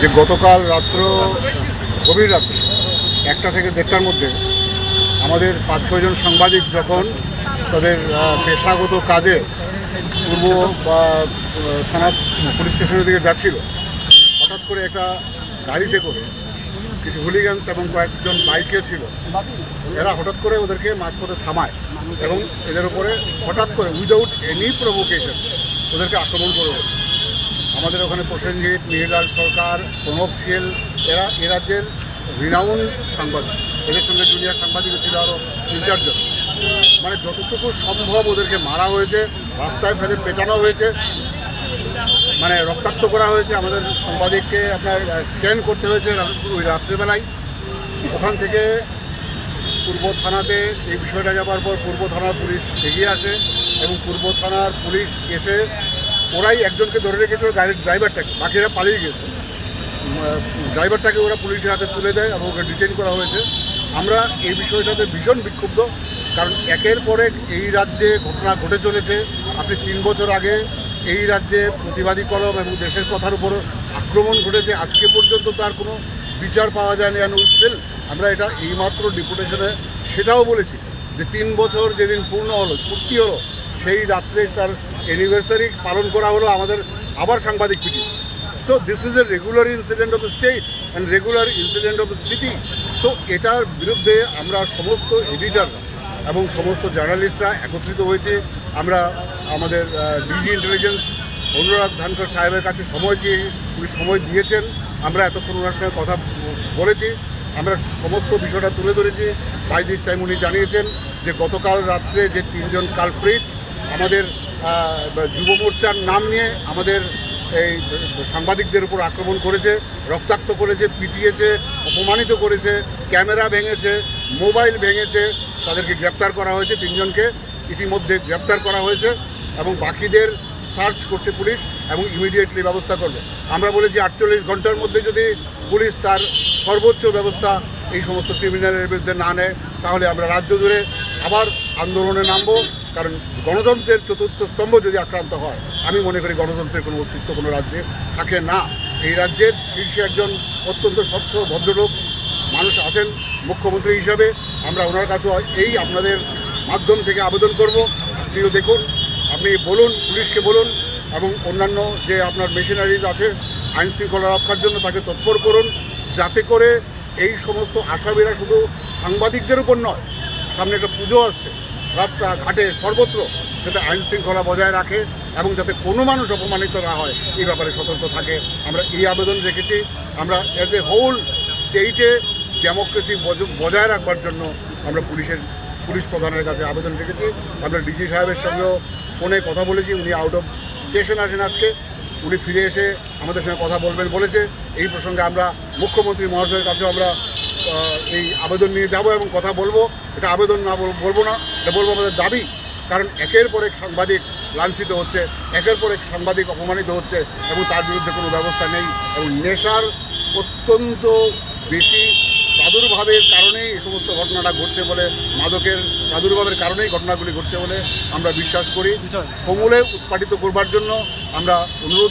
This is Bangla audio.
যে গতকাল রাত্র, গভীর রাত্রে, একটা থেকে দেড়টার মধ্যে আমাদের পাঁচ ছয়জন সাংবাদিক যখন তাদের পেশাগত কাজে পূর্ব বা থানা পুলিশ স্টেশনের দিকে যাচ্ছিল, হঠাৎ করে একটা গাড়িতে করে কিছু হুলিগান্স এবং কয়েকজন বাইকে ছিল, এরা হঠাৎ করে ওদেরকে মাঝপথে থামায় এবং এদের উপরে হঠাৎ করে, উইদাউট এনি প্রভোকেশন ওদেরকে আক্রমণ করে। আমাদের ওখানে প্রসেনজিৎ মিহিরলাল সরকার, প্রণব শীল এরা এ রাজ্যের রিনাউন সাংবাদিক। এদের সঙ্গে জুনিয়র সাংবাদিক ছিল আরও তিন চারজন। মানে যতটুকু সম্ভব ওদেরকে মারা হয়েছে, রাস্তায় ফেলে পেটানো হয়েছে মানে রক্তাক্ত করা হয়েছে। আমাদের সাংবাদিককে আপনার স্ক্যান করতে হয়েছে ওই রাত্রেবেলায়। ওখান থেকে পূর্ব থানাতে এই বিষয়টা যাবার পর পূর্ব থানার পুলিশ এগিয়ে আসে এবং পূর্ব থানার পুলিশ এসে ওরাই একজনকে ধরে রেখেছিল গাড়ির ড্রাইভারটাকে বাকিরা পালিয়ে গেছে। ড্রাইভারটাকে ওরা পুলিশের হাতে তুলে দেয় এবং ওকে ডিটেন করা হয়েছে। আমরা এই বিষয়টাতে ভীষণ বিক্ষুব্ধ, কারণ একের পর এক এই রাজ্যে ঘটনা ঘটে চলেছে। আপনি তিন বছর আগে এই রাজ্যে প্রতিবাদী কলম এবং দেশের কথার উপর আক্রমণ ঘটেছে, আজকে পর্যন্ত তার কোনো বিচার পাওয়া যায়নি অ্যান্ড উইল আমরা এটা এইমাত্র ডিপুটেশনে সেটাও বলেছি যে তিন বছর যেদিন পূর্ণ হলো, পূর্তি হলো সেই রাত্রে তার অ্যানিভার্সারি পালন করা হলো আমাদের আবার সাংবাদিক PT so this is a regular incident of the state and regular incident of the city তো এটার বিরুদ্ধে আমরা সমস্ত এডিটর এবং সমস্ত জার্নালিস্টরা একত্রিত হয়েছে। আমরা আমাদের ডিজি ইন্টেলিজেন্স অনুরাগ ধানকর সাহেবের কাছে সময় চেয়ে উনি সময় দিয়েছেন। আমরা এতক্ষণ ওনার সঙ্গে কথা বলেছি। আমরা সমস্ত বিষয়টা তুলে ধরেছি। বাই দিস টাইম উনি জানিয়েছেন যে গতকাল রাত্রে যে তিনজন কালপ্রিট আমাদের যুব মোর্চার নাম নিয়ে আমাদের এই সাংবাদিকদের উপর আক্রমণ করেছে, রক্তাক্ত করেছে, পিটিয়েছে, অপমানিত করেছে, ক্যামেরা ভেঙেছে, মোবাইল ভেঙেছে, তাদেরকে গ্রেপ্তার করা হয়েছে তিনজনকে, ইতিমধ্যে গ্রেপ্তার করা হয়েছে এবং বাকিদের সার্চ করছে পুলিশ এবং ইমিডিয়েটলি ব্যবস্থা করবে। আমরা বলেছি আটচল্লিশ ঘণ্টার মধ্যে যদি পুলিশ তার সর্বোচ্চ ব্যবস্থা এই সমস্ত ক্রিমিনালের বিরুদ্ধে না নেয়, তাহলে আমরা রাজ্য জুড়ে আবার আন্দোলনে নামবো, কারণ গণতন্ত্রের চতুর্থ স্তম্ভ যদি আক্রান্ত হয়, আমি মনে করি গণতন্ত্রের কোনো অস্তিত্ব কোনো রাজ্যে থাকে না। এই রাজ্যের শীর্ষে একজন অত্যন্ত স্বচ্ছ ভদ্রলোক, মানুষ আছেন মুখ্যমন্ত্রী হিসাবে, আমরা ওনার কাছে এই আপনাদের মাধ্যম থেকে আবেদন করব। আপনিও দেখুন, আপনি বলুন, পুলিশকে বলুন, এবং অন্যান্য যে আপনার মেশিনারিজ আছে, আইন শৃঙ্খলা রক্ষার জন্য তাকে তৎপর করুন, যাতে করে এই সমস্ত আসামিরা শুধু সাংবাদিকদের উপর নয়, সামনে একটা পুজো আসছে। রাস্তা ঘাটে সর্বত্র যাতে আইন শৃঙ্খলা বজায় রাখে এবং যাতে কোনো মানুষ অপমানিত না হয়, এই ব্যাপারে সতর্ক থাকে। আমরা এই আবেদন রেখেছি। আমরা অ্যাজ এ হোল স্টেটে ডেমোক্রেসি বজায় রাখবার জন্য আমরা পুলিশের, পুলিশ প্রধানের কাছে আবেদন রেখেছি। আমরা ডিসি সাহেবের সঙ্গেও ফোনে কথা বলেছি। উনি আউট অফ স্টেশন আসেন আজকে। উনি ফিরে এসে আমাদের সঙ্গে কথা বলবেন বলেছে। এই প্রসঙ্গে আমরা মুখ্যমন্ত্রী মহাশয়ের কাছেও আমরা এই আবেদন নিয়ে যাব এবং কথা বলব। এটা আবেদন না বলব না এটা বলব আমাদের দাবি। কারণ একের পর এক সাংবাদিক লাঞ্ছিত হচ্ছে একের পর এক সাংবাদিক অপমানিত হচ্ছে এবং তার বিরুদ্ধে কোনো ব্যবস্থা নেই এবং নেশার অত্যন্ত বেশি প্রাদুর্ভাবের কারণেই এই সমস্ত ঘটনাটা ঘটছে বলে মাদকের প্রাদুর্ভাবের কারণেই ঘটনাগুলি ঘটছে বলে আমরা বিশ্বাস করি। সমূলে উৎপাদিত করবার জন্য আমরা অনুরোধ